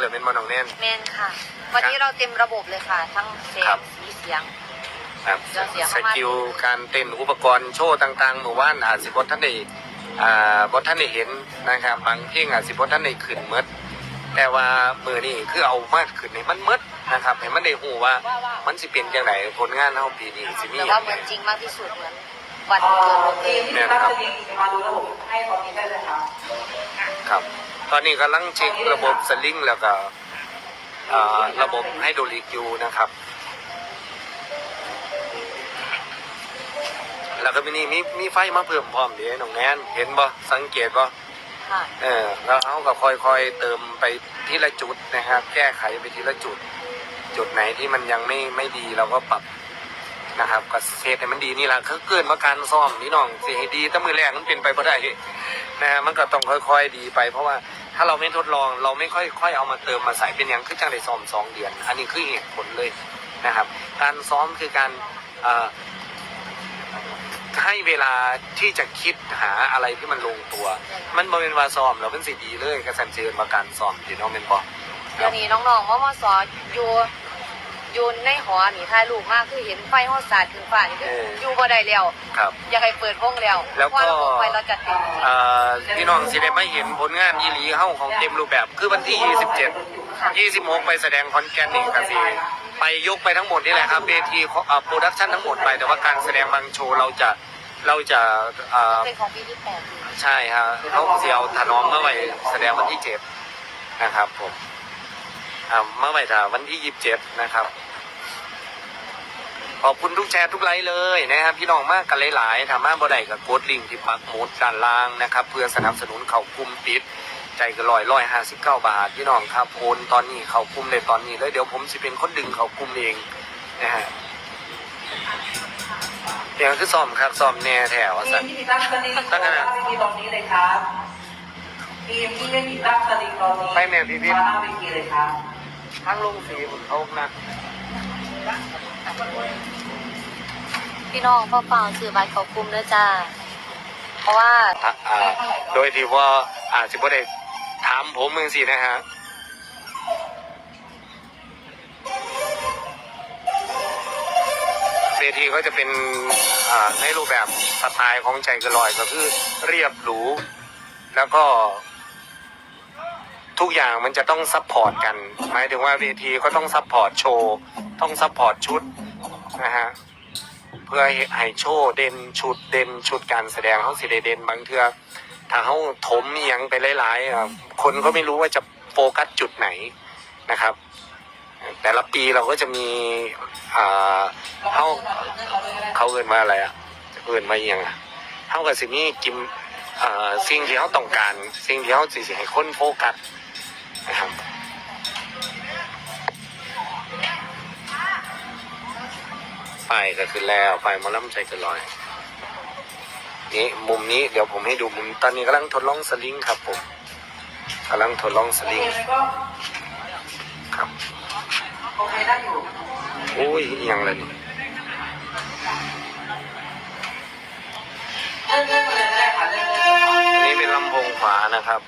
เลยเป็นมอนองแน่น แมนค่ะ วันนี้เราเต็มระบบเลยค่ะ ทั้งเสียครังบสีเสียง ครับเดี๋ยวเสียงสกิลการเต้นอุปกรณ์โชว์ต่างๆหมู่บ้านอาจสิบท่านได้อ่าบท่านได้เห็นนะครับบางเพลงอาจสิบท่านได้ขึ้นเมดแต่ว่ามือนี่คือเอามากขึ้นให้มันเมดนะครับให้มันได้หูว่ามันสิเป็นยังไงผลงานเฮาปีนี้สิมีแต่อย่าว่างเหไรมือนจริงมากที่สุดเหมือนวันเอ่เกิดอผมทีเลยมที่ตั้งสลิงมาดูระบบให้ตอนนี้ได้เลยครับครับต อนนี้กำลังเช็คระบบสลิงแล้วก็อ่าระบบไฮโดรลิกอยู่นะครับ แล้วก็มีนี่มีมีไฟมาเพิ่มพร้อมเดี๋ยวน้องแนนเห็นบ่สังเกตบ่ค่ะเออแล้วเขาก็ค่อยๆเติมไปทีละจุดนะครับ แก้ไขไปทีละจุด จุดไหนที่มันยังไม่ไม่ดีเราก็ปรับนะครับก็เซตให้มันดีนี่แหละคือเกินมาการซ่อมนี่น้องสิให้ดีแต่มือแรกมันเป็นไปไม่ได้นะฮะมันก็ต้องค่อย ๆ ดีไปเพราะว่า ถ้าเราไม่ทดลองเราไม่ค่อยค่อยเอามาเติมมาใส่เป็นอย่างคือจังได้ซ้อมสองเดือน อันนี้คือเหตุผลเลยนะครับ การซ้อมคือการให้เวลาที่จะคิดหาอะไรที่มันลงตัว มันบริเวณวาซ้อมเราเป็นสิ่ดีเลยกระสันเชิญมาการซ้อมที่น้องเป็นบอกเดี๋ยวนี้น้องๆว่ามสอยู่อยู่ ในหอนี่ถ่ายรูปมากคือเห็นไฟห้องสาดถึงฟ้านี่คืออยู่บ่ได้แล้วครับ อยากให้เปิดวงแล้วแล้วก็ เพราะระบบไฟเราจัดเต็มเอ่อพี่น้องสิได้ไม่เห็นผลงานยีหลีเฮ้าของเต็มรูปแบบ คือวันที่ 27 26 ไปแสดงคอนแกนนี่กสิไปยกไปทั้งหมดนี่แหละครับเวทีโปรดักชันทั้งหมดไป แต่ว่าการแสดงบางโชว์เราจะเราจะเอ่อเป็นของปีที่แปดอยู่ใช่ครับเขาเสียวถนอมเมื่อไหร่แสดงวันที่เจ็ดนะครับผมอ่า เมื่อไหร่ถาวันที่ยี่สิบเจ็ดนะครับ ขอบคุณทุกแชร์ทุกไลค์เลยนะครับ พี่น้องมากกันหลายๆทำมาบ่ได้กับโค้ดลิงก์ที่ปักหมุดด้านล่างนะครับ เพื่อสนับสนุนเขากลุ่มปิดใจก็ลอยร้อยห้าสิบเก้าบาท พี่น้องครับโอนตอนนี้เขากลุ่มเลยตอนนี้เลยเดี๋ยวผมจะเป็นคนดึงเขากลุ่มเองนะฮะเดี๋ยวคือซ่อมครับซ่อมแน่แถวทีสัมนที่ติดตั้งสลิงตั้งที่ตรงนี้เลยครับทีมที่ไม่ติดตั้งสลิงตอนนี้ไปแม่พี่พี่มาหน้าเวทีเลยครับ ทั้งลงสีเขานะพี่น้องพ่อเปล่าซื้อบัตรเขากลุ่มเด้อจ้า เพราะว่าอะอ่า โดยที่ว่าอาจจะไม่ได้ถามผมมึงสินะฮะเวทีก็จะเป็นอ่าในรูปแบบสไตล์ของใจเกนลอยก็คือเรียบหรู แล้วก็ ทุกอย่างมันจะต้องซัพพอร์ตกัน หมายถึงว่าเวทีก็ต้องซัพพอร์ตโชว์ต้องซัพพอร์ตชุดนะฮะเพื่อให้โชว์เด่นชุดเด่นชุดการแสดงเขาสิเด่นบางเทือถ้าเขาถมอิหยังไปหลายๆคนก็ไม่รู้ว่าจะโฟกัสจุดไหนนะครับ แต่ละปีเราก็จะมีเขาเขาเอินมาอะไรอะเอินมาอหยังอะเขากับสิ่งนี้กิมสิ่งที่เขาต้องการ สิ่งที่เขาสิสิให้คนโฟกัส นะครับไปก็คือแล้วไปหมอลำใจเกันลอยนี่มุมนี้เดี๋ยวผมให้ดูมุมตอนนี้กำลังทดลองสลิงครับผมกำลังทดลองสลิงครับโอ้ยยังเลยนี่นเลื่เลยก็ได้ค่ะเลื่อนเลื่อนอันนี้เป็นลำโพงขวานะครับ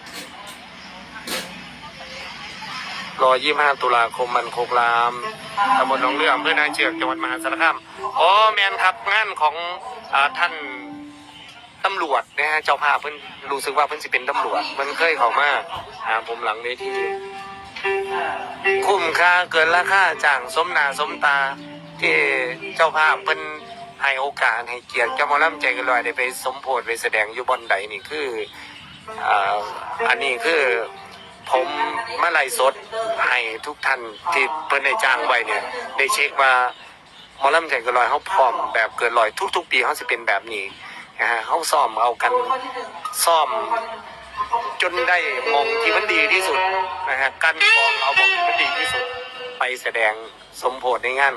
รอยี่ห้าตุลาคมมันโคกรามตำบลหนองเรืออำเภอนางเชือกจังหวัดมหาสารคามอ๋อแมนครับงานของอ่าท่านตำรวจนะฮะเจ้าภาพเพิ่นรู้สึกว่าเพิ่นสิเป็นตำรวจเพิ่นเคยเข้ามาหาผมหลังเวทีคุ้มค่าเกินราคาจ้างสมนาสมตา ที่เจ้าภาพเพิ่นให้โอกาสให้เกียรติเจ้าหมอลำใจกันลอยได้ไปสมโพธิไปแสดงอยู่บอนใดนี่คืออ่าอันนี้คือ ผมมาไล่สดให้ทุกท่านที่เพิ่นได้จ้างไว้เนี่ย ได้เช็คว่าหมอลำใจกันลอยเขาพร้อมแบบเกินลอยทุก ๆ ปีเขาสิเป็นแบบนี้นะฮะเขาซ้อมเอากันซ้อมจนได้มองที่มันดีที่สุดนะฮะการกองเอามองที่มันดีที่สุด ไปแสดงสมโพธิในงาน